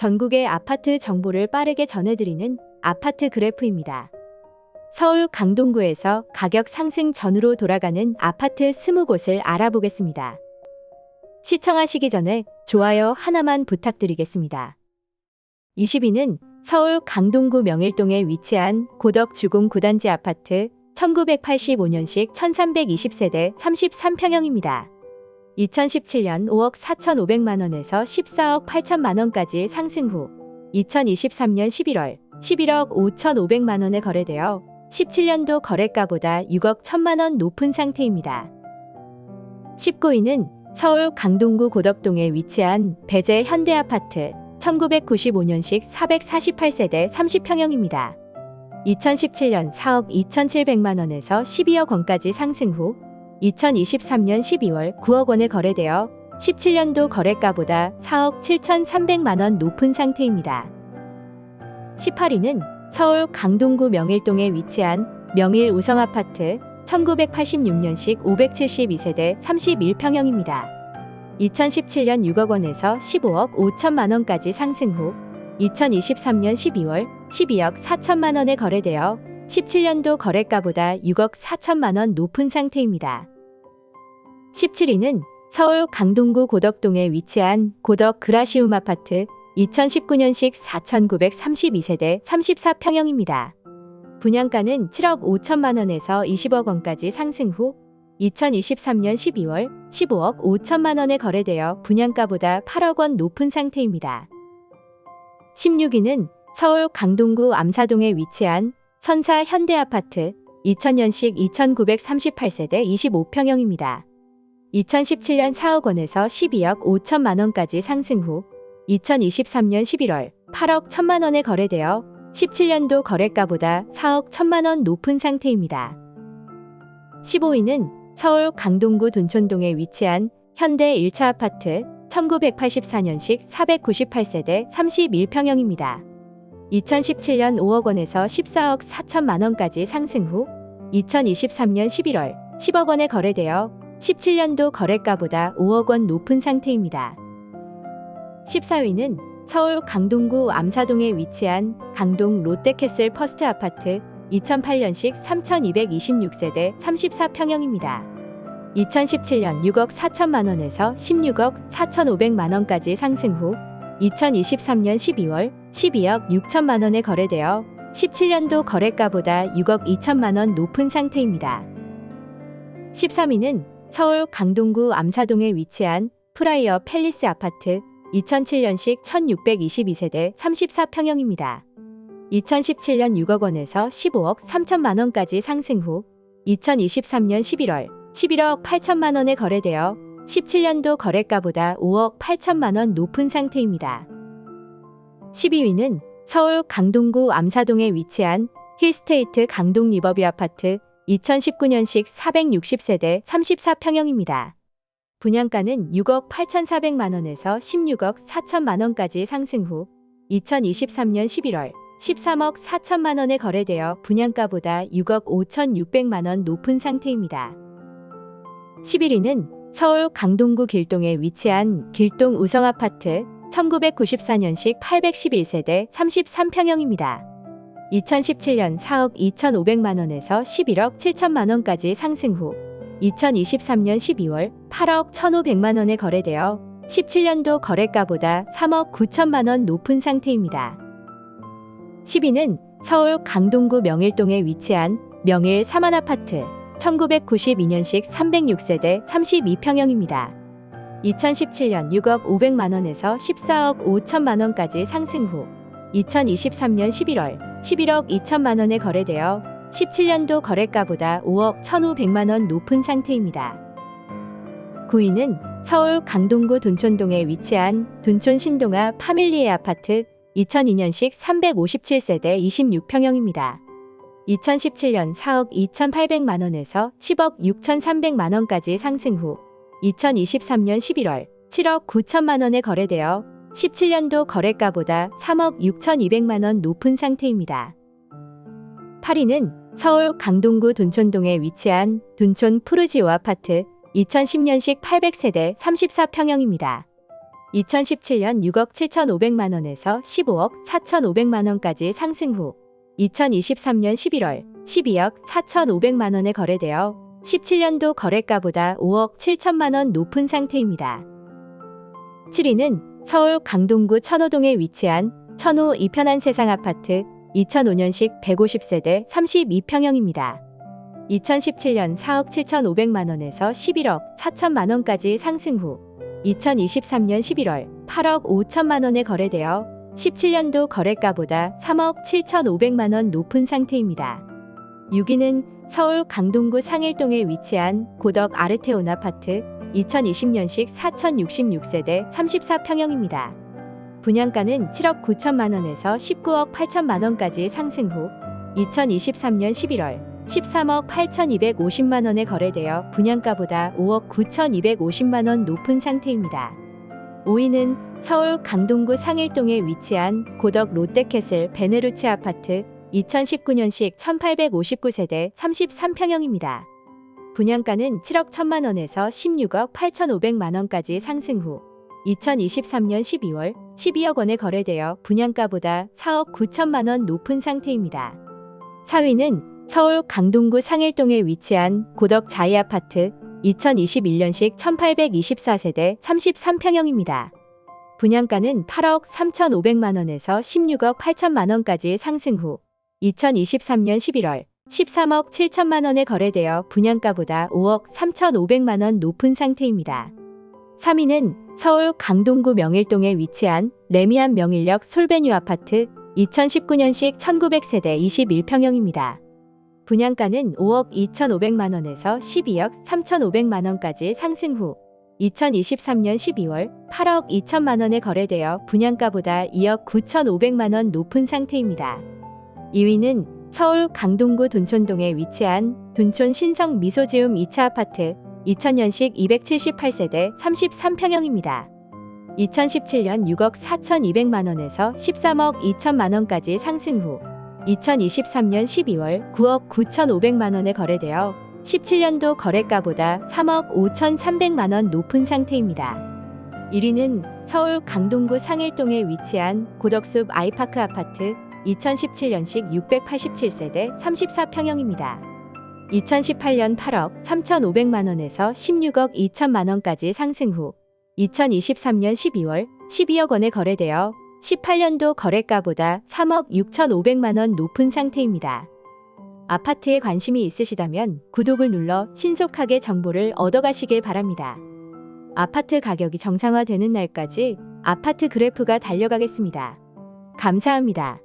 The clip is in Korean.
전국의 아파트 정보를 빠르게 전해드리는 아파트 그래프입니다. 서울 강동구에서 가격 상승 전으로 돌아가는 아파트 20곳을 알아보겠습니다. 시청하시기 전에 좋아요 하나만 부탁드리겠습니다. 20위는 서울 강동구 명일동에 위치한 고덕 주공 9단지 아파트 1985년식 1320세대 33평형입니다. 2017년 5억 4,500만 원에서 14억 8천만 원까지 상승 후 2023년 11월 11억 5,500만 원에 거래되어 17년도 거래가보다 6억 1천만 원 높은 상태입니다. 19위는 서울 강동구 고덕동에 위치한 배재 현대아파트 1995년식 448세대 30평형입니다. 2017년 4억 2,700만 원에서 12억 원까지 상승 후 2023년 12월 9억 원에 거래되어 17년도 거래가보다 4억 7,300만 원 높은 상태입니다. 18위는 서울 강동구 명일동에 위치한 명일 우성아파트 1986년식 572세대 31평형입니다. 2017년 6억 원에서 15억 5천만 원까지 상승 후 2023년 12월 12억 4천만 원에 거래되어 17년도 거래가보다 6억 4천만 원 높은 상태입니다. 17위는 서울 강동구 고덕동에 위치한 고덕 그라시움 아파트 2019년식 4,932세대 34평형입니다. 분양가는 7억 5천만 원에서 20억 원까지 상승 후 2023년 12월 15억 5천만 원에 거래되어 분양가보다 8억 원 높은 상태입니다. 16위는 서울 강동구 암사동에 위치한 선사 현대아파트 2000년식 2938세대 25평형입니다. 2017년 4억 원에서 12억 5천만 원까지 상승 후 2023년 11월 8억 1천만 원에 거래되어 17년도 거래가보다 4억 1천만 원 높은 상태입니다. 15위는 서울 강동구 둔촌동에 위치한 현대 1차 아파트 1984년식 498세대 31평형입니다. 2017년 5억 원에서 14억 4천만 원까지 상승 후 2023년 11월 10억 원에 거래되어 17년도 거래가보다 5억 원 높은 상태입니다. 14위는 서울 강동구 암사동에 위치한 강동 롯데캐슬 퍼스트 아파트 2008년식 3226세대 34평형입니다. 2017년 6억 4천만 원에서 16억 4천5백만 원까지 상승 후 2023년 12월 12억 6천만 원에 거래되어 17년도 거래가보다 6억 2천만 원 높은 상태입니다. 13위는 서울 강동구 암사동에 위치한 프라이어 팰리스 아파트 2007년식 1622세대 34평형입니다. 2017년 6억 원에서 15억 3천만 원까지 상승 후 2023년 11월 11억 8천만 원에 거래되어 17년도 거래가보다 5억 8천만 원 높은 상태입니다. 12위는 서울 강동구 암사동에 위치한 힐스테이트 강동 리버뷰 아파트 2019년식 460세대 34평형입니다. 분양가는 6억 8,400만 원에서 16억 4천만 원까지 상승 후 2023년 11월 13억 4천만 원에 거래되어 분양가보다 6억 5,600만 원 높은 상태입니다. 11위는 서울 강동구 길동에 위치한 길동 우성아파트 1994년식 811세대 33평형입니다. 2017년 4억 2,500만 원에서 11억 7천만 원까지 상승 후 2023년 12월 8억 1,500만 원에 거래되어 17년도 거래가보다 3억 9천만 원 높은 상태입니다. 10위는 서울 강동구 명일동에 위치한 명일 사만아파트 1992년식 306세대 32평형입니다. 2017년 6억 500만 원에서 14억 5천만 원까지 상승 후 2023년 11월 11억 2천만 원에 거래되어 17년도 거래가보다 5억 1,500만 원 높은 상태입니다. 9위는 서울 강동구 둔촌동에 위치한 둔촌 신동아 파밀리에 아파트 2002년식 357세대 26평형입니다. 2017년 4억 2,800만 원에서 10억 6,300만 원까지 상승 후 2023년 11월 7억 9천만 원에 거래되어 17년도 거래가보다 3억 6,200만 원 높은 상태입니다. 8위는 서울 강동구 둔촌동에 위치한 둔촌 푸르지오 아파트 2010년식 800세대 34평형입니다. 2017년 6억 7,500만 원에서 15억 4,500만 원까지 상승 후 2023년 11월 12억 4,500만 원에 거래되어 17년도 거래가보다 5억 7천만 원 높은 상태입니다. 7위는 서울 강동구 천호동에 위치한 천호 이편한 세상 아파트 2005년식 150세대 32평형입니다. 2017년 4억 7,500만 원에서 11억 4천만 원까지 상승 후 2023년 11월 8억 5천만 원에 거래되어 17년도 거래가보다 3억 7,500만 원 높은 상태입니다. 6위는 서울 강동구 상일동에 위치한 고덕 아르테온 아파트 2020년식 4,066세대 34평형입니다. 분양가는 7억 9천만 원에서 19억 8천만 원까지 상승 후 2023년 11월 13억 8,250만 원에 거래되어 분양가보다 5억 9,250만 원 높은 상태입니다. 5위는 서울 강동구 상일동에 위치한 고덕 롯데캐슬 베네루치 아파트 2019년식 1859세대 33평형입니다. 분양가는 7억 1천만 원에서 16억 8,500만 원까지 상승 후 2023년 12월 12억 원에 거래되어 분양가보다 4억 9천만 원 높은 상태입니다. 4위는 서울 강동구 상일동에 위치한 고덕 자이 아파트 2021년식 1824세대 33평형입니다. 분양가는 8억 3,500만 원에서 16억 8천만 원까지 상승 후 2023년 11월 13억 7천만 원에 거래되어 분양가보다 5억 3,500만 원 높은 상태입니다. 3위는 서울 강동구 명일동에 위치한 레미안 명일역 솔베뉴 아파트 2019년식 1900세대 21평형입니다. 분양가는 5억 2,500만 원에서 12억 3,500만 원까지 상승 후 2023년 12월 8억 2천만 원에 거래되어 분양가보다 2억 9,500만 원 높은 상태입니다. 2위는 서울 강동구 둔촌동에 위치한 둔촌 신성 미소지움 2차 아파트 2000년식 278세대 33평형입니다. 2017년 6억 4,200만 원에서 13억 2천만 원까지 상승 후 2023년 12월 9억 9,500만 원에 거래되어 17년도 거래가보다 3억 5,300만 원 높은 상태입니다. 1위는 서울 강동구 상일동에 위치한 고덕숲 아이파크 아파트 2017년식 687세대 34평형입니다. 2018년 8억 3,500만 원에서 16억 2천만 원까지 상승 후 2023년 12월 12억 원에 거래되어 18년도 거래가보다 3억 6,500만 원 높은 상태입니다. 아파트에 관심이 있으시다면 구독을 눌러 신속하게 정보를 얻어가시길 바랍니다. 아파트 가격이 정상화되는 날까지 아파트 그래프가 달려가겠습니다. 감사합니다.